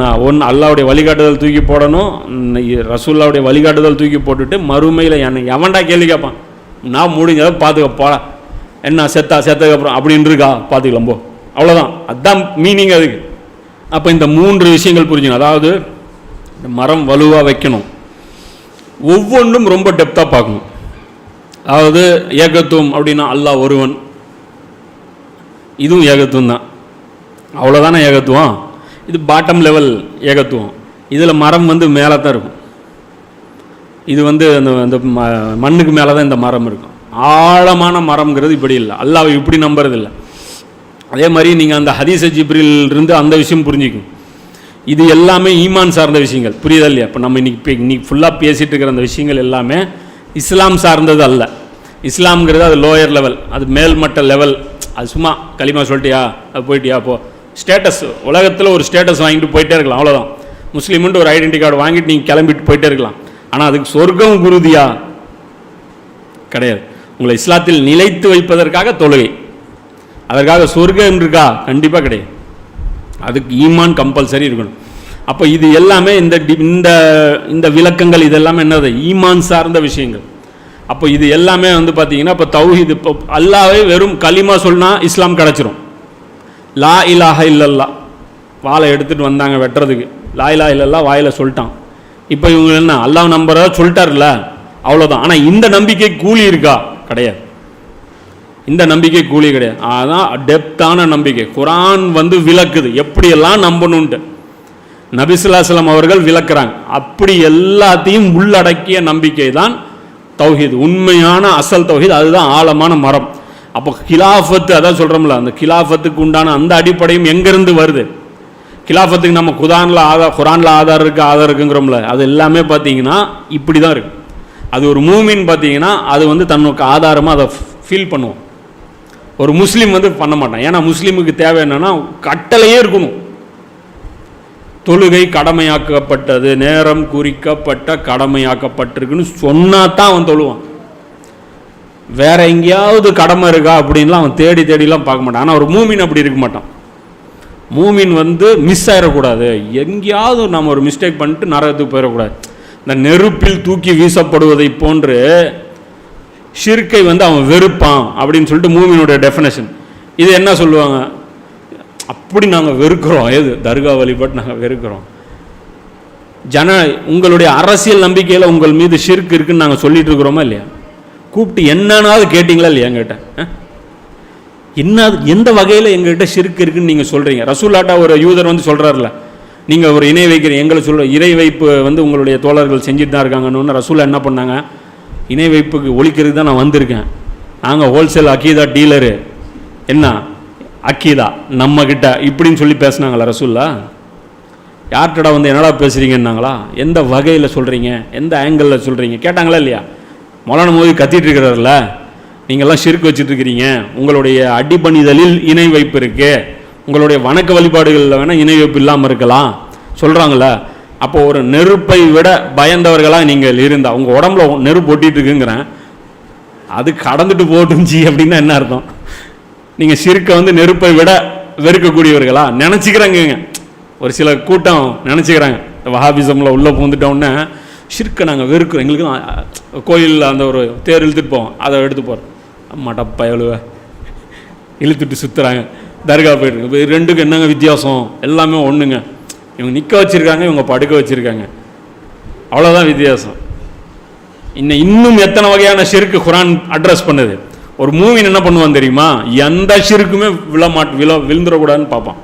நான் ஒன் அல்லாவுடைய வழிகாட்டுதல் தூக்கி போடணும். ரசூல்லாவுடைய வழிகாட்டுதல் தூக்கி போட்டுட்டு மறுமையில் என்னை எவன்டா கேள்வி கேட்பான் நான் முடிஞ்சதை பார்த்துக்க போடா. என்ன செத்தா செத்ததுக்கப்புறம் அப்படின்னு இருக்கா? பார்த்துக்கலாம் போ. அவ்வளோதான் அதுதான் மீனிங் அதுக்கு. அப்போ இந்த மூன்று விஷயங்கள் புரிஞ்சுக்கணும். அதாவது இந்த மரம் வலுவாக வைக்கணும். ஒவ்வொன்றும் ரொம்ப டெப்த்தாக பார்க்கணும். அதாவது ஏகத்துவம் அப்படின்னா அல்லாஹ் ஒருவன். இதுவும் ஏகத்துவம் தான். அவ்வளோதானே ஏகத்துவம்? இது பாட்டம் லெவல் ஏகத்துவம். இதில் மரம் வந்து மேலே தான் இருக்கும். இது வந்து அந்த அந்த ம- மண்ணுக்கு மேலே தான் இந்த மரம் இருக்கும். ஆழமான மரம்ங்கிறது இப்படி இல்லை. அல்லாவை இப்படி நம்புறதில்லை. அதே மாதிரி நீங்கள் அந்த ஹதீச ஜிப்ரில் இருந்து அந்த விஷயம் புரிஞ்சுக்கும் இது எல்லாமே ஈமான் சார்ந்த விஷயங்கள். புரியுதா இல்லையா? இப்போ நம்ம இன்னைக்கு இன்னைக்கு ஃபுல்லாக பேசிகிட்டு இருக்கிற அந்த விஷயங்கள் எல்லாமே இஸ்லாம் சார்ந்தது அல்ல. இஸ்லாம்ங்கிறது அது லோயர் லெவல் அது மேல்மட்ட லெவல் அது சும்மா களிமா சொல்லிட்டியா? அது போயிட்டியா? போ. ஸ்டேட்டஸ் உலகத்தில் ஒரு ஸ்டேட்டஸ் வாங்கிட்டு போயிட்டே இருக்கலாம் அவ்வளோதான் முஸ்லீம்ன்ட்டு ஒரு ஐடென்டி கார்டு வாங்கிட்டு நீங்கள் கிளம்பிட்டு போயிட்டே இருக்கலாம். ஆனால் அதுக்கு சொர்க்கம் குருதியா கிடையாது. உங்களை இஸ்லாத்தில் நிலைத்து வைப்பதற்காக தொழுகை. அதற்காக சொர்க்கம் இருக்கா? கண்டிப்பாக கிடையாது. அதுக்கு ஈமான் கம்பல்சரி இருக்கணும். அப்போ இது எல்லாமே இந்த டி- இந்த இந்த விளக்கங்கள் இதெல்லாமே என்னது? ஈமான் சார்ந்த விஷயங்கள். அப்போ இது எல்லாமே வந்து பார்த்தீங்கன்னா இப்போ தௌஹீது இப்போ அல்லாவே வெறும் கலிமா சொன்னால் இஸ்லாம் கிடச்சிரும். லா இலாஹ இல்லல்லா. வாழை எடுத்துட்டு வந்தாங்க வெட்டுறதுக்கு. லா இலா இல்லல்லா வாயில் சொல்லிட்டான். இப்போ இவங்க என்ன அல்லாஹ் நம்புறதா சொல்லிட்டார்ல அவ்வளோதான் ஆனால் இந்த நம்பிக்கை கூலி இருக்கா? கிடையாது. இந்த நம்பிக்கை கூலி கிடையாது. அதான் டெப்த்தான நம்பிக்கை. குரான் வந்து விளக்குது. எப்படியெல்லாம் நம்பணுன்ட்டு நபிசுல்லாஸ்லாம் அவர்கள் விளக்குறாங்க. அப்படி எல்லாத்தையும் உள்ளடக்கிய நம்பிக்கை தான் தௌஹீத். உண்மையான அசல் தௌஹீத். அதுதான் ஆழமான மரம். அப்போ கிலாஃபத்து அதான் சொல்கிறோம்ல அந்த கிலாஃபத்துக்கு உண்டான அந்த அடிப்படையும் எங்கேருந்து வருது? கிலாஃபத்துக்கு நம்ம குரானில் ஆதார் குரானில் ஆதார் இருக்குது ஆதார் இருக்குங்கிறோம்ல அது எல்லாமே பார்த்தீங்கன்னா இப்படி தான் இருக்கு. அது ஒரு மூமின்னு பார்த்தீங்கன்னா அது வந்து தன்னுக்கு ஆதாரமாக அதை ஃபீல் பண்ணுவோம் ஒரு முஸ்லீம் வந்து பண்ண மாட்டான். ஏன்னா முஸ்லீமுக்கு தேவை என்னென்னா கட்டளையே இருக்கணும். தொழுகை கடமையாக்கப்பட்டது நேரம் குறிக்கப்பட்ட கடமையாக்கப்பட்டிருக்குன்னு சொன்னா தான் அவன் தொழுவான். வேற எங்கேயாவது கடமை இருக்கா அப்படின்லாம் அவன் தேடி தேடிலாம் பார்க்க மாட்டான். ஆனால் ஒரு மூமின் அப்படி இருக்க மாட்டான். மூமின் வந்து மிஸ் ஆயிடக்கூடாது. எங்கேயாவது நம்ம ஒரு மிஸ்டேக் பண்ணிட்டு நரகத்துக்கு போயிடக்கூடாது. இந்த நெருப்பில் தூக்கி வீசப்படுவதை போன்று ஷிர்கை வந்து அவன் வெறுப்பான் அப்படின்னு சொல்லிட்டு மூமினுடைய டெஃபினேஷன் இது என்ன சொல்லுவாங்க? அப்படி நாங்கள் வெறுக்கிறோம். எது? தர்கா வழிபாட்டு நாங்கள் வெறுக்கிறோம். ஜன உங்களுடைய அரசியல் நம்பிக்கையில் உங்கள் மீது ஷிர்க் இருக்குன்னு நாங்கள் சொல்லிட்டு இருக்கிறோமா இல்லையா? கூப்பிட்டு என்னன்னாவது கேட்டிங்களா இல்லையா எங்கிட்ட ஆ? என்ன எந்த வகையில் எங்ககிட்ட சிறுக்கு இருக்குன்னு நீங்கள் சொல்கிறீங்க ரசூலாட்டா ஒரு யூதர் வந்து சொல்கிறாருல நீங்கள் ஒரு இணை வைக்கிறீங்க எங்களை சொல்ல இறை வைப்பு வந்து உங்களுடைய தோழர்கள் செஞ்சுட்டு தான் இருக்காங்கன்னு ரசூலா என்ன பண்ணாங்க? இணை வைப்புக்கு ஒழிக்கிறதுக்கு தான் நான் வந்திருக்கேன். நாங்கள் ஹோல்சேல் அக்கீதா டீலரு என்ன? அக்கீதா நம்மக்கிட்ட இப்படின்னு சொல்லி பேசுனாங்களா ரசூல்லா யார்கிட்டடா வந்து என்னடா பேசுகிறீங்கன்னாங்களா எந்த வகையில் சொல்கிறீங்க எந்த ஆங்கிளில் சொல்கிறீங்க கேட்டாங்களா இல்லையா? மொலான மோதி கத்திட்டு இருக்கிறார்ல நீங்கள்லாம் சிறுக்கு வச்சுட்ருக்கிறீங்க உங்களுடைய அடிபணிதலில் இணை வைப்பு இருக்கு. உங்களுடைய வணக்க வழிபாடுகளில் வேணால் இணை வைப்பு இல்லாமல் இருக்கலாம். சொல்கிறாங்கள அப்போ ஒரு நெருப்பை விட பயந்தவர்களாக நீங்கள் இருந்தால் உங்கள் உடம்புல நெருப்பு ஒட்டிட்டு இருக்குங்கிறேன் அது கடந்துட்டு போட்டுச்சு அப்படின்னா என்ன அர்த்தம்? நீங்கள் சிறுக்கை வந்து நெருப்பை விட வெறுக்கக்கூடியவர்களா? நினச்சிக்கிறாங்கங்க. ஒரு சில கூட்டம் நினச்சிக்கிறாங்க. வஹாபிசமில் உள்ளே பூந்துட்டோன்னே ஷிர்க்கை நாங்கள் வெறுக்கிறோம். எங்களுக்கு கோயிலில் அந்த ஒரு தேர் இழுத்துட்டு போவோம். அதை எடுத்து போகிறோம் அம்மாட்டா பயலுவ இழுத்துட்டு சுற்றுறாங்க தர்கா போயிட்டு இப்போ ரெண்டுக்கும் என்னங்க வித்தியாசம்? எல்லாமே ஒன்றுங்க இவங்க நிற்க வச்சுருக்காங்க இவங்க படுக்க வச்சுருக்காங்க. அவ்வளோதான் வித்தியாசம். இன்னும் இன்னும் எத்தனை வகையான ஷிருக்கு குரான் அட்ரஸ் பண்ணுது? ஒரு மூவின் என்ன பண்ணுவான் தெரியுமா? எந்த ஷிருக்குமே விழ மாட் விழ விழுந்துடக்கூடாதுன்னு பார்ப்பான்.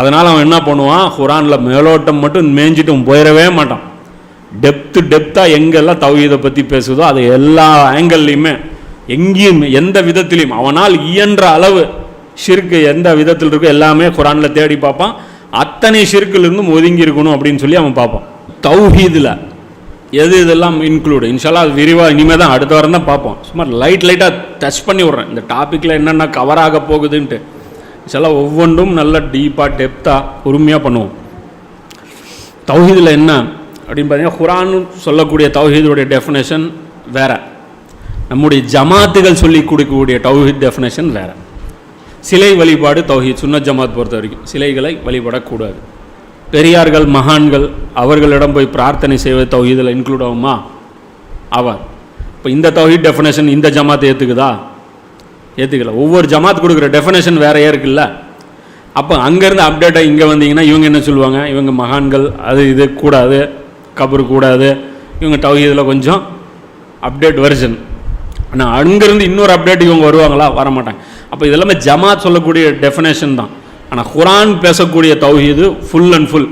அதனால் அவன் என்ன பண்ணுவான்? குரானில் மேலோட்டம் மட்டும் மேய்ஞ்சிட்டு போயிடவே மாட்டான். டெப்த்து டெப்த்தாக எங்கெல்லாம் தௌஹீதை பற்றி பேசுதோ அது எல்லா ஆங்கிள்லையுமே எங்கேயும் எந்த விதத்திலையும் அவனால் இயன்ற அளவு ஷிர்க்கு எந்த விதத்தில் இருக்கோ எல்லாமே குரானில் தேடி பார்ப்பான். அத்தனை ஷிர்க்கிலிருந்தும் ஒதுங்கி இருக்கணும் அப்படின்னு சொல்லி அவன் பார்ப்பான். தௌஹீதில் எது இதெல்லாம் இன்க்ளூடு இன்ஷால்லா அது விரிவாக இனிமேல் தான் அடுத்த வாரம் தான் பார்ப்போம். சும்மா லைட் லைட்டாக டச் பண்ணி விட்றேன். இந்த டாப்பிக்கில் என்னென்ன கவர் ஆக போகுதுன்ட்டு. இன்ஷால்லா ஒவ்வொன்றும் நல்லா டீப்பாக டெப்த்தாக பொறுமையாக பண்ணுவோம். தௌஹீதில் என்ன அப்படின்னு பார்த்தீங்கன்னா குரான் சொல்லக்கூடிய தௌஹீதுடைய டெஃபினேஷன் வேறு. நம்முடைய ஜமாத்துகள் சொல்லி கொடுக்கக்கூடிய தௌஹீத் டெஃபினேஷன் வேறு. சிலை வழிபாடு தௌஹீத் சுன்ன ஜமாத் பொறுத்த வரைக்கும். சிலைகளை வழிபடக்கூடாது. பெரியார்கள் மகான்கள் அவர்களிடம் போய் பிரார்த்தனை செய்வது தௌஹீதில் இன்க்ளூட் ஆகுமா? ஆவார் இப்போ இந்த தௌஹீத் டெஃபினேஷன் இந்த ஜமாத்தை ஏற்றுக்குதா ஏற்றுக்கல ஒவ்வொரு ஜமாத் கொடுக்குற டெஃபினேஷன் வேறையே இருக்குல்ல. அப்போ அங்கேருந்து அப்டேட்டாக இங்கே வந்தீங்கன்னா இவங்க என்ன சொல்லுவாங்க? இவங்க மகான்கள் அது இது கூடாது. கபரு கூடாது. இவங்க டவுஹீதில் கொஞ்சம் அப்டேட் வெர்ஷன் ஆனால் அங்கேருந்து இன்னொரு அப்டேட் இவங்க வருவாங்களா? வர மாட்டாங்க அப்போ இதெல்லாமே ஜமாத் சொல்லக்கூடிய டெஃபினேஷன் தான். ஆனால் குரான் பேசக்கூடிய தௌஹீது ஃபுல் அண்ட் ஃபுல்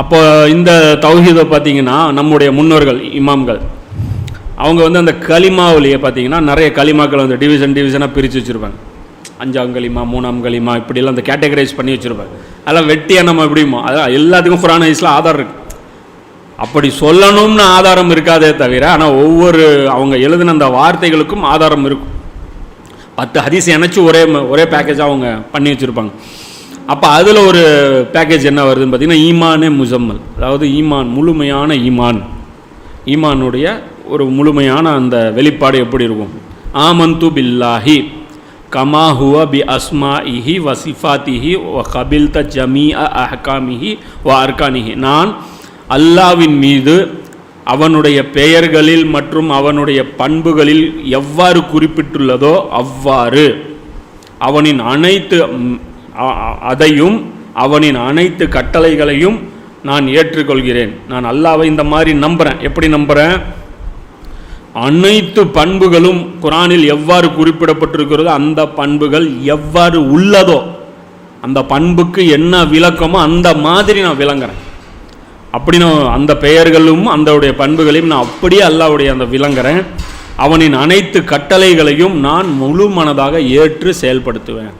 அப்போ இந்த தௌஹீதை பார்த்தீங்கன்னா நம்முடைய முன்னோர்கள் இமாம்கள் அவங்க வந்து அந்த களிமாவிலேயே பார்த்தீங்கன்னா நிறைய களிமாக்கள் வந்து டிவிஷன் டிவிஷனாக பிரித்து வச்சுருப்பாங்க. அஞ்சாம் களிமா மூணாம் களிமா இப்படிலாம் அந்த கேட்டகரைஸ் பண்ணி வச்சுருப்பாங்க. அதெல்லாம் வெட்டியாக நம்ம எப்படிமோ அதான் எல்லாத்துக்கும் குரான் ஹைஸில் ஆதார் இருக்குது அப்படி சொல்லணும்னு ஆதாரம் இருக்காதே தவிர ஆனால் ஒவ்வொரு அவங்க எழுதின அந்த வார்த்தைகளுக்கும் ஆதாரம் இருக்கும். பத்து ஹதீஸ் இணைச்சி ஒரே ஒரே பேக்கேஜாக அவங்க பண்ணி வச்சுருப்பாங்க. அப்போ அதில் ஒரு பேக்கேஜ் என்ன வருதுன்னு பார்த்தீங்கன்னா ஈமானே முசம்மல். அதாவது ஈமான் முழுமையான ஈமான். ஈமானுடைய ஒரு முழுமையான அந்த வெளிப்பாடு எப்படி இருக்கும்? ஆமந்து பில்லாஹி கமா ஹுவ பி அஸ்மா இஹி வசிஃபாத்திஹி வ கபில்த ஜமீ அஹ்காமிஹி வ அர்கானிஹி. நான் அல்லாவின் மீது அவனுடைய பெயர்களில் மற்றும் அவனுடைய பண்புகளில் எவ்வாறு குறிப்பிட்டுள்ளதோ அவ்வாறு. அவனின் அனைத்து அதையும் அவனின் அனைத்து கட்டளைகளையும் நான் ஏற்றுக்கொள்கிறேன். நான் அல்லாவை இந்த மாதிரி நம்புகிறேன் எப்படி நம்புகிறேன் அனைத்து பண்புகளும் குரானில் எவ்வாறு குறிப்பிடப்பட்டிருக்கிறதோ அந்த பண்புகள் எவ்வாறு உள்ளதோ அந்த பண்புக்கு என்ன விளக்கமோ அந்த மாதிரி நான் விளங்குறேன். அப்படின்னு அந்த பெயர்களும் அந்தவுடைய பண்புகளையும் நான் அப்படியே அல்லாவுடைய அந்த விளங்குறேன். அவனின் அனைத்து கட்டளைகளையும் நான் முழு மனதாக ஏற்று செயல்படுத்துவேன்.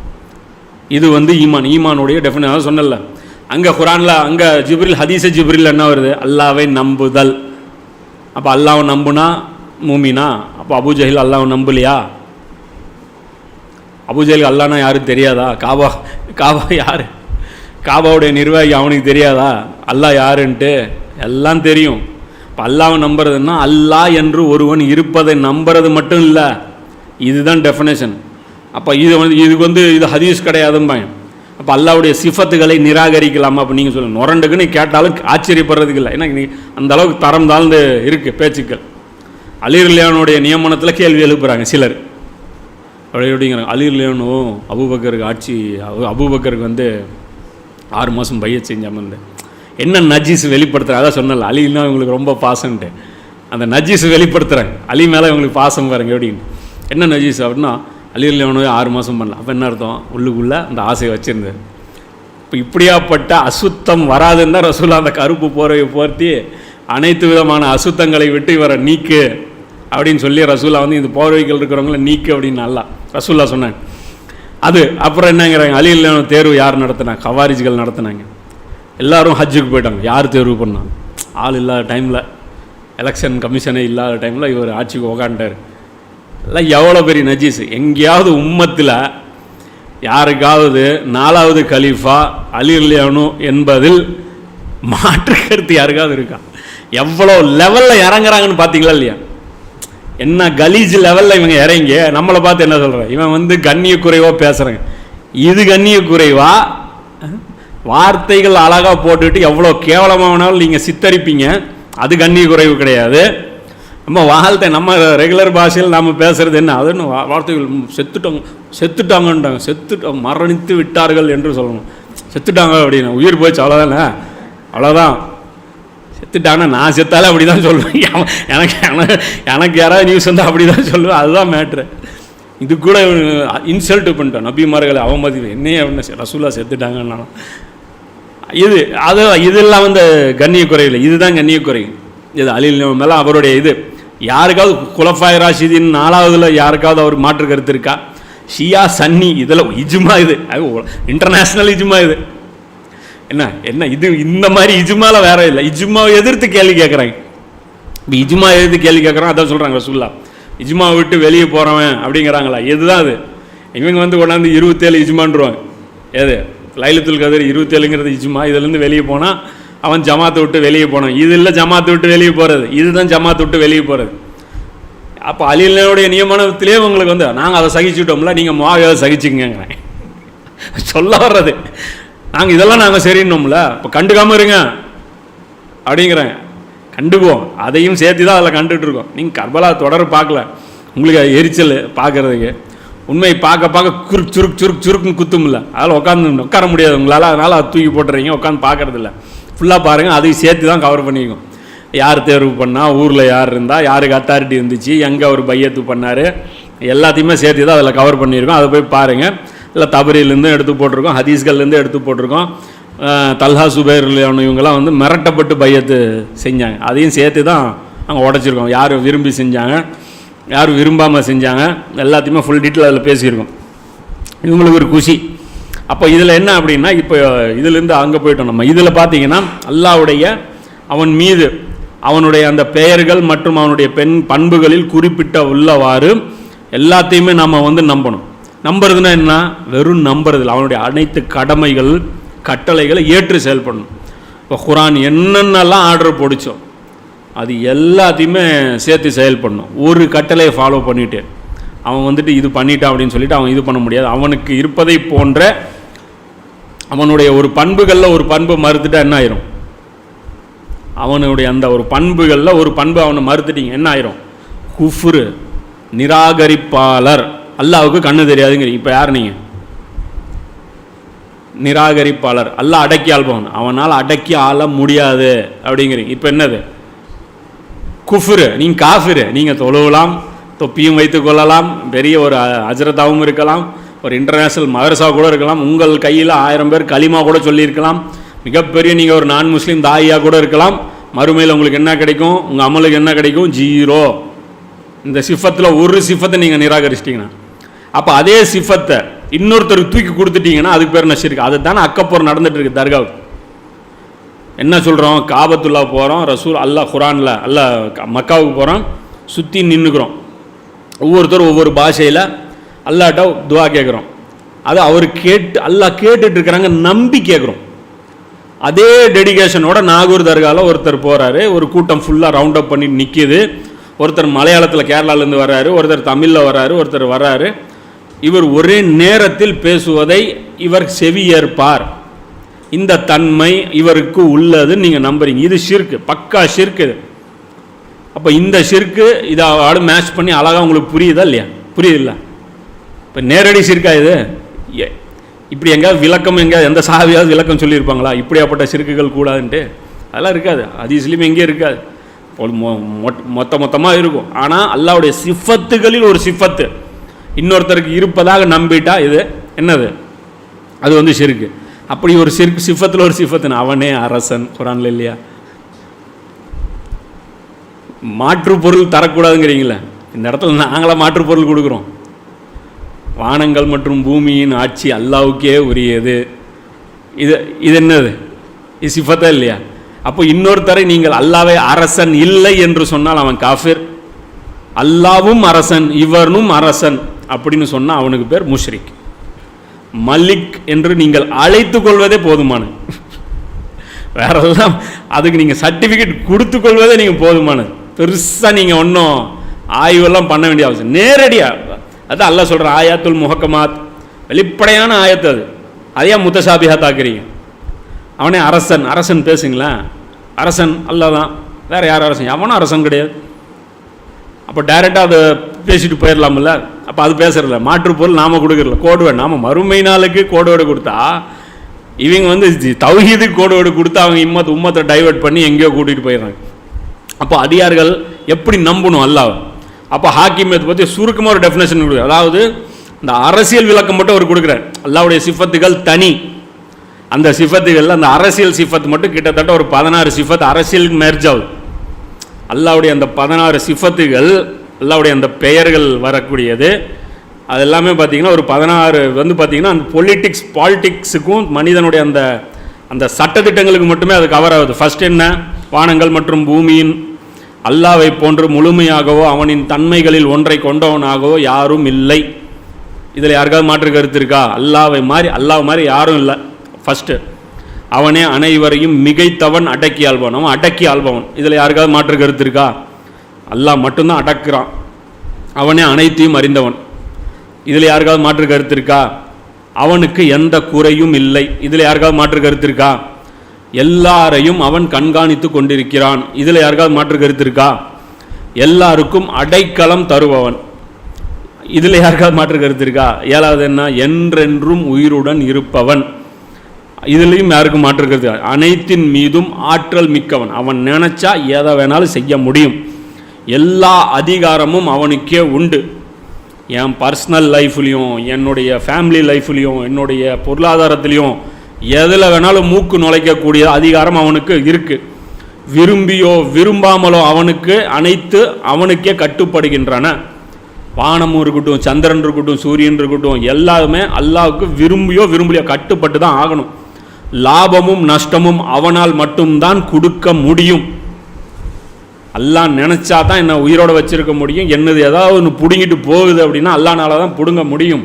இது வந்து ஈமான். ஈமானுடைய டெஃபினேஷன் சொன்னல அங்கே குரானில் அங்கே ஜிப்ரில் ஹதீஸ ஜிப்ரில் என்ன வருது? அல்லாவை நம்புதல். அப்போ அல்லாவை நம்புனா மூமினா? அப்போ அபுஜஹில் அல்லாவை நம்பலையா? அபுஜஹில் அல்லானா யாரும் தெரியாதா? காபா காபா யார்? காபாவுடைய நிர்வாகி அவனுக்கு தெரியாதா? அல்லாஹ் யாருன்ட்டு எல்லாம் தெரியும். இப்போ அல்லாவை நம்புறதுன்னா அல்லாஹ் என்று ஒருவன் இருப்பதை நம்புறது மட்டும் இல்லை. இதுதான் டெஃபினேஷன் அப்போ இது வந்து இதுக்கு வந்து இது ஹதீஸ் கிடையாதும்பாங்க அப்போ அல்லாவுடைய சிஃபத்துகளை நிராகரிக்கலாமா? அப்போ நீங்கள் சொல்லுங்கள் நுரண்டுக்குன்னு கேட்டாலும் ஆச்சரியப்படுறதுக்கு இல்லை. ஏன்னா அந்த அளவுக்கு தரம் தாழ்ந்து இருக்குது பேச்சுக்கள். அலிர்லியானுடைய நியமனத்தில் கேள்வி எழுப்புகிறாங்க சிலர். அப்படி எப்படிங்கிறாங்க? அலிர்லியானும் அபூபக்கருக்கு ஆட்சி அபு- அபூபக்கருக்கு வந்து ஆறு மாதம் பைய செஞ்சாமல் இருந்து. என்ன நஜீஸ் வெளிப்படுத்துகிறாங்க அதான் சொன்னல அலின்னா இவங்களுக்கு ரொம்ப பாசம்ட்டு அந்த நஜீஸ் வெளிப்படுத்துகிறாங்க அலி மேலே இவங்களுக்கு பாசம் பாருங்க எப்படின்னு. என்ன நஜீஸ் அப்படின்னா அலியில் அவனு ஆறு மாதம் பண்ணல. அப்போ என்ன அர்த்தம்? உள்ளுக்குள்ளே அந்த ஆசையை வச்சுருந்தது. இப்போ இப்படியாப்பட்ட அசுத்தம் வராதுன்னு தான் ரசூலா அந்த கருப்பு போர்வையை போர்த்தி அனைத்து விதமான அசுத்தங்களை விட்டு இவரை நீக்கு அப்படின்னு சொல்லி ரசூலா வந்து இந்த போர்வைகள் இருக்கிறவங்கள நீக்கு அப்படின்னு நல்லா ரசூல்லா சொன்னாங்க. அது அப்புறம் என்னங்கிறாங்க? அலியில் தேர்வு யார் நடத்தினா? கவாரிஜ்கள் நடத்தினாங்க. எல்லாரும் ஹஜ்ஜுக்கு போயிட்டாங்க. யார் தேர்வு பண்ணாங்க ஆள் இல்லாத டைமில் எலெக்ஷன் கமிஷனே இல்லாத டைமில் இவர் ஆட்சிக்கு உக்காண்டார் எல்லாம் எவ்வளோ பெரிய நஜீஸ்? எங்கேயாவது உம்மத்தில் யாருக்காவது நாலாவது கலீஃபா அலிர்லியானு என்பதில் மாற்று கருத்து யாருக்காவது இருக்கா? எவ்வளோ லெவலில் இறங்குறாங்கன்னு பார்த்தீங்களா இல்லையா? என்ன கலீஜ் லெவலில் இவங்க இறங்கி நம்மளை பார்த்து என்ன சொல்கிறேன் இவன் வந்து கண்ணிய குறைவாக பேசுகிறாங்க இது கண்ணிய குறைவாக வார்த்தைகள் அழகாக போட்டுட்டு எவ்வளோ கேவலமாக வேணாலும் நீங்கள் சித்தரிப்பீங்க. அது கண்ணி குறைவு கிடையாது. நம்ம வாழ்த்தை நம்ம ரெகுலர் பாஷையில் நம்ம பேசுகிறது என்ன? அதுன்னு வார்த்தைகள் செத்துட்டோங்க செத்துட்டாங்கன்றாங்க. செத்துட்டோம் மரணித்து விட்டார்கள் என்று சொல்லணும். செத்துட்டாங்க அப்படின்னு உயிர் போச்சு அவ்வளோதானே அவ்வளோதான் செத்துட்டாங்கன்னா நான் செத்தாலே அப்படி தான் சொல்லுவேன். எனக்கு எனக்கு எனக்கு யாராவது நியூஸ் வந்தால் அப்படி தான் சொல்லுவேன். அதுதான் மேட்ரு இது கூட இன்சல்ட் பண்ணிட்டேன். நபிமார்களை அவமதி என்னையே அப்படின்னு ரசூலா செத்துட்டாங்கன்னா இது அது இதெல்லாம் வந்து கண்ணிய இதுதான் கண்ணிய குறை இது அலில் மேலாம் அவருடைய இது. யாருக்காவது குலஃபாய் ராஷிதின் நாலாவதுல யாருக்காவது அவர் மாற்று கருத்து இருக்கா? ஷியா சன்னி இதில் இஜுமா இது. இன்டர்நேஷ்னல் இஜுமா இது. என்ன என்ன இது இந்த மாதிரி இஜுமால வேற இல்லை. இஜுமாவை எதிர்த்து கேள்வி கேட்குறாங்க இப்போ இஜுமா எதிர்த்து கேள்வி கேட்குறான் அதான் சொல்கிறாங்க ரசுல்லா இஜுமாவை விட்டு வெளியே போகிறவன் அப்படிங்கிறாங்களா? எதுதான் அது? இவங்க வந்து கொண்டாந்து இருபத்தேழு இஜுமான்றுவாங்க. எது? லைலத்துல் கதிர் இருபத்தேழுங்கிறது இஜ்மா. இதுலேருந்து வெளியே போனால் அவன் ஜமாத்தை விட்டு வெளியே போனான் இது இல்லை ஜமாத்தை விட்டு வெளியே போகிறது இதுதான் ஜமாத்தை விட்டு வெளியே போகிறது அப்போ அலிலனுடைய நியமனத்திலே உங்களுக்கு வந்து நாங்கள் அதை சகிச்சுட்டோம்ல நீங்கள் மாவியாவை சகிச்சுங்கிறேன் சொல்ல வர்றது. நாங்கள் இதெல்லாம் நாங்கள் சரின்னோம்ல. இப்போ கண்டுக்காமல் இருங்க. அப்படிங்கிறேன். கண்டுக்குவோம். அதையும் சேர்த்து தான் அதில் கண்டுட்டு இருக்கோம் நீங்கள் கர்பலா தொடர் பார்க்கல. உங்களுக்கு அது எரிச்சல் பார்க்கறதுக்கு. உண்மையை பார்க்க பார்க்க குறுக் சுருக் சுருக் சுருக்குன்னு குத்தும்ல. அதில் உட்காந்து உட்கார முடியாது. உங்களால் அதனால் அது தூக்கி போட்டுறீங்க உட்காந்து பார்க்கறதில்ல. ஃபுல்லாக பாருங்கள் அதையும் சேர்த்து தான் கவர் பண்ணிக்கும் யார் தேர்வு பண்ணால் ஊரில் யார் இருந்தால் யாருக்கு அத்தாரிட்டி இருந்துச்சு எங்கே அவர் பையத்து பண்ணார் எல்லாத்தையுமே சேர்த்து தான் அதில் கவர் பண்ணியிருக்கோம். அதை போய் பாருங்கள் இல்லை தபரிலேருந்து எடுத்து போட்டிருக்கோம் ஹதீஸ்கள்லேருந்து எடுத்து போட்டிருக்கோம். தல்ஹா சுபேர் இவங்கெல்லாம் வந்து மிரட்டப்பட்டு பையத்து செஞ்சாங்க. அதையும் சேர்த்து தான் நாங்கள் உடச்சிருக்கோம். யார் விரும்பி செஞ்சாங்க. யாரும் விரும்பாமல் செஞ்சாங்க. எல்லாத்தையுமே ஃபுல் டீட்டெயில் அதில் பேசியிருக்கோம். இவங்களுக்கு ஒரு குஷி. அப்போ இதில் என்ன அப்படின்னா இப்போ இதிலேருந்து அங்கே போயிட்டோம் நம்ம. இதில் பார்த்தீங்கன்னா அல்லாவுடைய அவன் மீது அவனுடைய அந்த பெயர்கள் மற்றும் அவனுடைய பெண் பண்புகளில் குறிப்பிட்ட உள்ளவாறு எல்லாத்தையுமே நம்ம வந்து நம்பணும். நம்புறதுன்னா என்ன? வெறும் நம்புறதில்ல. அவனுடைய அனைத்து கடமைகள் கட்டளைகளை ஏற்று செயல்படணும். இப்போ குரான் என்னென்னலாம் ஆர்டர் போடிச்சோம் அது எல்லாத்தையுமே சேர்த்து செயல்படணும் ஒரு கட்டளையை ஃபாலோ பண்ணிட்டு அவன் வந்துட்டு இது பண்ணிட்டான் அப்படின்னு சொல்லிட்டு அவன் இது பண்ண முடியாது. அவனுக்கு இருப்பதை போன்ற அவனுடைய ஒரு பண்புகளில் ஒரு பண்பு மறுத்துட்டா என்ன ஆயிரும்? அவனுடைய அந்த ஒரு பண்புகளில் ஒரு பண்பு அவனை மறுத்துட்டீங்க என்ன ஆயிரும்? குஃப்ரு நிராகரிப்பாளர். அல்லாவுக்கு கண்ணு தெரியாதுங்கிறீங்க. இப்போ யார் நீங்கள் நிராகரிப்பாளர். அல்லாஹ் அடக்கி ஆள்பவன். அவனால் அடக்கி ஆள முடியாது அப்படிங்கிறீங்க. இப்போ என்னது? குஃபுரு நீங்கள் காஃபிரு. நீங்கள் தொழுவலாம் தொப்பியும் வைத்து கொள்ளலாம் பெரிய ஒரு அஜரதாவும் இருக்கலாம் ஒரு இன்டர்நேஷ்னல் மதரசா கூட இருக்கலாம் உங்கள் கையில் ஆயிரம் பேர் களிமா கூட சொல்லியிருக்கலாம் மிகப்பெரிய நீங்கள் ஒரு நான் முஸ்லீம் தாயியா கூட இருக்கலாம். மறுமையில் உங்களுக்கு என்ன கிடைக்கும்? உங்கள் அமலுக்கு என்ன கிடைக்கும்? ஜீரோ. இந்த சிஃபத்தில் ஒரு சிஃபத்தை நீங்கள் நிராகரிச்சிட்டிங்கன்னா. அப்போ அதே சிஃபத்தை இன்னொருத்தருக்கு தூக்கி கொடுத்துட்டீங்கன்னா அதுக்கு பேர் நஷிருக்கு அது தானே அக்கப்போர் நடந்துட்டு இருக்கு தர்காவுக்கு. என்ன சொல்கிறோம் காபத்துல்லா போகிறோம் ரசூல் அல்லாஹ் குரானில் அல்லா மக்காவுக்கு போகிறோம் சுற்றி நின்றுக்கிறோம் ஒவ்வொருத்தரும் ஒவ்வொரு பாஷையில் அல்லாட்ட துவா கேட்குறோம் அது அவர் கேட்டு அல்லா கேட்டுட்டு இருக்கிறாங்க நம்பி கேட்குறோம் அதே டெடிகேஷனோட நாகூர் தர்காவில் ஒருத்தர் போகிறாரு ஒரு கூட்டம் ஃபுல்லாக ரவுண்ட் அப் பண்ணி நிற்கிது ஒருத்தர் மலையாளத்தில் கேரளாலேருந்து வர்றாரு ஒருத்தர் தமிழில் வர்றாரு ஒருத்தர் வர்றாரு. இவர் ஒரே நேரத்தில் பேசுவதை இவர் செவியேற்பார். இந்த தன்மை இவருக்கு உள்ளதுன்னு நீங்கள் நம்புறீங்க. இது ஷிர்க்கு பக்கா ஷிர்க்கு இது அப்போ இந்த ஷிர்க்கு இதோட மேட்ச் பண்ணி அழகாக உங்களுக்கு புரியுதா இல்லையா? புரியுதில்ல? இப்போ நேரடி ஷிர்க்கா இது? இப்படி எங்கேயாவது விளக்கம் எங்கேயாவது எந்த சாவியாவது விளக்கம் சொல்லியிருப்பாங்களா? இப்படியாப்பட்ட சிறுக்குகள் கூடாதுன்ட்டு? அதெல்லாம் இருக்காது. ஹதீஸ்லையும் எங்கேயும் இருக்காது. மொ- மொட்- மொத்த மொத்தமாக இருக்கும். ஆனால் அல்லாவுடைய சிஃபத்துகளில் ஒரு சிஃபத்து. இன்னொருத்தருக்கு இருப்பதாக நம்பிட்டா இது என்னது? அது வந்து சிறுக்கு அப்படி ஒரு சிற் சிஃபத்தில் ஒரு சிஃபத்துன்னு அவனே அரசன் குரான்ல இல்லையா? மாற்று பொருள் தரக்கூடாதுங்கிறீங்களே? இந்த இடத்துல நாங்களாம் மாற்று பொருள் கொடுக்குறோம். வானங்கள் மற்றும் பூமியின் ஆட்சி அல்லாவுக்கே உரியது. இது இது என்னது? இது சிஃபத்தா இல்லையா? அப்போ இன்னொருத்தரை நீங்கள் அல்லாவே அரசன் இல்லை என்று சொன்னால் அவன் காஃபிர். அல்லாவும் அரசன் இவனும் அரசன் அப்படின்னு சொன்னால் அவனுக்கு பேர் முஷ்ரிக். மலிக் என்று நீங்கள் அழைத்து கொள்வதே போதுமானது. வேறெல்லாம் அதுக்கு நீங்கள் சர்டிஃபிகேட் கொடுத்து கொள்வதே நீங்கள் போதுமானது. பெருசாக நீங்கள் ஒன்றும் ஆய்வெல்லாம் பண்ண வேண்டிய அவசியம். நேரடியாக அதான் அல்ல சொல்கிற ஆயாத்துல் முஹக்கமாத். வெளிப்படையான ஆயத்து அது. அதையா முத்தசாபியா தாக்குறீங்க? அவனே அரசன் அரசன் பேசுங்களேன். அரசன் அல்ல தான். வேறு யார் அரசன்? அவனும் அரசன் கிடையாது. அப்போ டைரெக்டாக அதை பேசிட்டு போயிடலாம்ல? அப்போ அது பேசுறதில்ல மாற்று பொருள் நாம் கொடுக்கறல கோடுவேடு நாம மறுமை நாளுக்கு கோடுவேடு கொடுத்தா இவங்க வந்து தௌஹீதுக்கு கோடுவேடு கொடுத்து அவங்க இம்மத் உம்மத்தை டைவர்ட் பண்ணி எங்கேயோ கூட்டிகிட்டு போயிடுறாங்க. அப்போ அதிகாரிகள் எப்படி நம்பணும் அல்லாஹ்? அப்போ ஹாக்கிமியத்தை பற்றி சுருக்கமாக ஒரு டெஃபினேஷன் கொடுக்குறாரு. அதாவது இந்த அரசியல் விளக்கம் மட்டும் அவர் கொடுக்குறார். அல்லாவுடைய சிஃபத்துகள் தனி. அந்த சிஃபத்துகளில் அந்த அரசியல் சிஃபத் மட்டும் கிட்டத்தட்ட ஒரு பதினாறு சிஃபத் அரசியலுக்கு merge ஆகுது. அல்லாவுடைய அந்த பதினாறு சிஃபத்துகள் அல்லாவுடைய அந்த பெயர்கள் வரக்கூடியது. அது எல்லாமே பார்த்தீங்கன்னா ஒரு பதினாறு வந்து பார்த்திங்கன்னா அந்த பொலிட்டிக்ஸ் பாலிட்டிக்ஸுக்கும் மனிதனுடைய அந்த அந்த சட்டத்திட்டங்களுக்கு மட்டுமே அது கவர் ஆகுது. ஃபஸ்ட் என்ன? வானங்கள் மற்றும் பூமியின் அல்லாவை போன்று முழுமையாகவோ அவனின் தன்மைகளில் ஒன்றை கொண்டவனாகவோ யாரும் இல்லை. இதில் யாருக்காவது மாற்று கருத்து இருக்கா? அல்லாவை மாதிரி அல்லாஹ் மாதிரி யாரும் இல்லை. ஃபஸ்ட்டு அவனே அனைவரையும் மிகைத்தவன் அடக்கி ஆள்பவன். அவன் அடக்கி ஆள்பவன். இதில் யாருக்காவது மாற்று கருத்து இருக்கா? அல்லாஹ் மட்டும்தான் அடக்குறான். அவனே அனைத்தையும் அறிந்தவன். இதில் யாருக்காவது மாற்று கருத்து இருக்கா? அவனுக்கு எந்த குறையும் இல்லை. இதில் யாருக்காவது மாற்று கருத்து இருக்கா? எல்லாரையும் அவன் கண்காணித்து கொண்டிருக்கிறான். இதில் யாருக்காவது மாற்று கருத்து இருக்கா? எல்லாருக்கும் அடைக்கலம் தருபவன். இதில் யாருக்காவது மாற்று கருத்து இருக்கா? ஏழாவது என்ன? என்றென்றும் உயிருடன் இருப்பவன். இதுலேயும் யாருக்கும் மாற்று கருத்து அனைத்தின் மீதும் ஆற்றல் மிக்கவன். அவன் நினைச்சா எதை வேணாலும் செய்ய முடியும். எல்லா அதிகாரமும் அவனுக்கே உண்டு. என் பர்சனல் லைஃப்லேயும் என்னுடைய ஃபேமிலி லைஃப்லேயும் என்னுடைய பொருளாதாரத்துலேயும் எதில் வேணாலும் மூக்கு நுழைக்கக்கூடிய அதிகாரம் அவனுக்கு இருக்குது விரும்பியோ விரும்பாமலோ அவனுக்கு அனைத்து அவனுக்கே கட்டுப்படுகின்றன. வானமும் இருக்கட்டும் சந்திரன் இருக்கட்டும் சூரியன் இருக்கட்டும் எல்லாமே அல்லாவுக்கு விரும்பியோ விரும்பலையோ கட்டுப்பட்டு தான் ஆகணும். லாபமும் நஷ்டமும் அவனால் மட்டும்தான் கொடுக்க முடியும். அல்லாஹ் நினச்சா தான் என்ன உயிரோடு வச்சிருக்க முடியும். என்னது ஏதாவது ஒன்று பிடுங்கிட்டு போகுது அப்படின்னா அல்லானால தான் பிடுங்க முடியும்.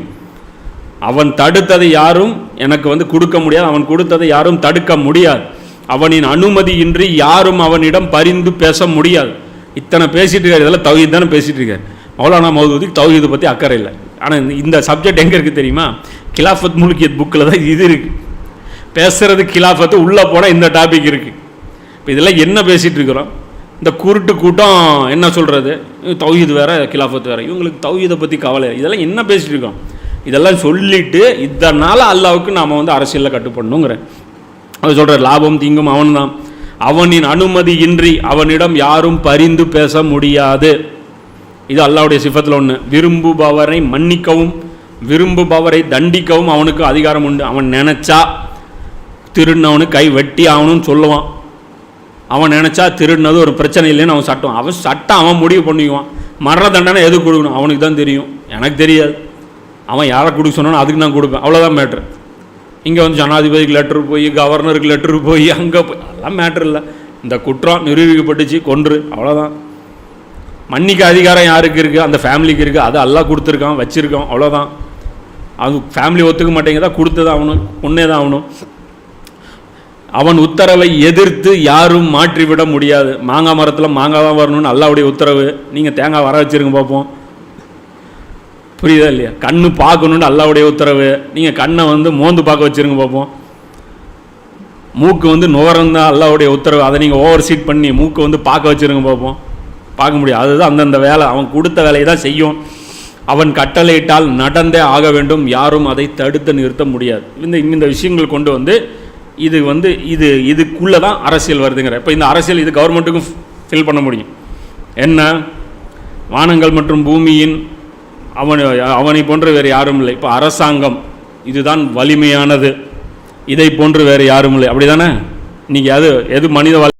அவன் தடுத்ததை யாரும் எனக்கு வந்து கொடுக்க முடியாது. அவன் கொடுத்ததை யாரும் தடுக்க முடியாது. அவனின் அனுமதியின்றி யாரும் அவனிடம் பரிந்து பேச முடியாது. இத்தனை பேசிகிட்டு இருக்காரு. இதெல்லாம் தௌஹீத் தானே பேசிகிட்டு இருக்காரு. மௌலானா மௌதூதிக்கு தௌஹீதை பற்றி அக்கறை இல்லை. ஆனால் இந்த சப்ஜெக்ட் எங்கே இருக்குது தெரியுமா? கிலாஃபத் முல்கியத் புக்கில் தான் இது இருக்குது பேசுறது கிலாஃபத்து உள்ளே போனால் இந்த டாபிக் இருக்குது இப்போ இதெல்லாம் என்ன பேசிகிட்டு இருக்கிறோம்? இந்த குருட்டு கூட்டம் என்ன சொல்கிறது தௌஹீத் வேற கிலாஃபத் வேறு. இவங்களுக்கு தௌஹீதை பற்றி கவலை. இதெல்லாம் என்ன பேசிகிட்டு இருக்கோம்? இதெல்லாம் சொல்லிட்டு இதனால் அல்லாவுக்கு நாம் வந்து அரசியலில் கட்டுப்படணுங்கிறேன் அது சொல்கிற லாபம் தீங்கும் அவன்தான். அவனின் அனுமதி இன்றி அவனிடம் யாரும் பரிந்து பேச முடியாது. இது அல்லாவுடைய சிஃபத்தில் ஒன்று விரும்புபவரை மன்னிக்கவும் விரும்புபவரை தண்டிக்கவும் அவனுக்கு அதிகாரம் உண்டு. அவன் நினச்சா திருடினவனு கை வெட்டி ஆகணும்னு சொல்லுவான். அவன் நினச்சா திருடினது ஒரு பிரச்சனை இல்லைன்னு அவன் சட்டம் அவன் சட்டம் அவன் முடிவு பண்ணிக்குவான். மரண தண்டனை எது கொடுக்கணும்? அவனுக்கு தான் தெரியும். எனக்கு தெரியாது. அவன் யாரை கொடுக்க சொன்னானோ அதுக்கு நான் கொடுப்பேன். அவ்வளோதான் மேட்ரு இங்கே வந்து ஜனாதிபதிக்கு லெட்ரு போய் கவர்னருக்கு லெட்ரு போய் அங்கே போய் அதெல்லாம் மேட்ரு இல்லை. இந்த குற்றம் நிரூபிக்கப்பட்டுச்சு கொன்று. அவ்வளோதான் மன்னிக்க அதிகாரம் யாருக்கு இருக்குது அந்த ஃபேமிலிக்கு இருக்குது அது எல்லாம் கொடுத்துருக்கான் வச்சுருக்கான். அவ்வளோதான் அது ஃபேமிலி ஒத்துக்க மாட்டேங்குதா? கொடுத்தது ஆகணும். ஒன்றே தான் ஆகணும். அவன் உத்தரவை எதிர்த்து யாரும் மாற்றிவிட முடியாது. மாங்காய் மரத்தில் மாங்காய் தான் வரணும்னு அல்லாவுடைய உத்தரவு. நீங்கள் தேங்காய் வர வச்சிருங்க பார்ப்போம் புரியுதா இல்லையா? கண்ணு பார்க்கணுன்னு அல்லாவுடைய உத்தரவு. நீங்கள் கண்ணை வந்து மோந்து பார்க்க வச்சிருங்க பார்ப்போம் மூக்கு வந்து நுகரந்தான் அல்லாவுடைய உத்தரவு. அதை நீங்கள் ஓவர் சீட் பண்ணி மூக்கு வந்து பார்க்க வச்சிருங்க பார்ப்போம் பார்க்க முடியாது. அதுதான் அந்தந்த வேலை. அவன் கொடுத்த வேலையை தான் செய்யும். அவன் கட்டளையிட்டால் நடந்தே ஆக வேண்டும். யாரும் அதை தடுத்து நிறுத்த முடியாது. இந்த இந்த விஷயங்கள் கொண்டு வந்து இது வந்து இது இதுக்குள்ளே தான் அரசியல் வருதுங்கிற. இப்போ இந்த அரசியல் இது கவர்மெண்ட்டுக்கும் ஃபில் பண்ண முடியும். என்ன? வானங்கள் மற்றும் பூமியின் அவன் அவனை போன்று வேறு யாரும் இல்லை. இப்போ அரசாங்கம் இதுதான் வலிமையானது. இதை போன்று வேறு யாரும் இல்லை. அப்படி தானே நீங்கள் அது எது மனித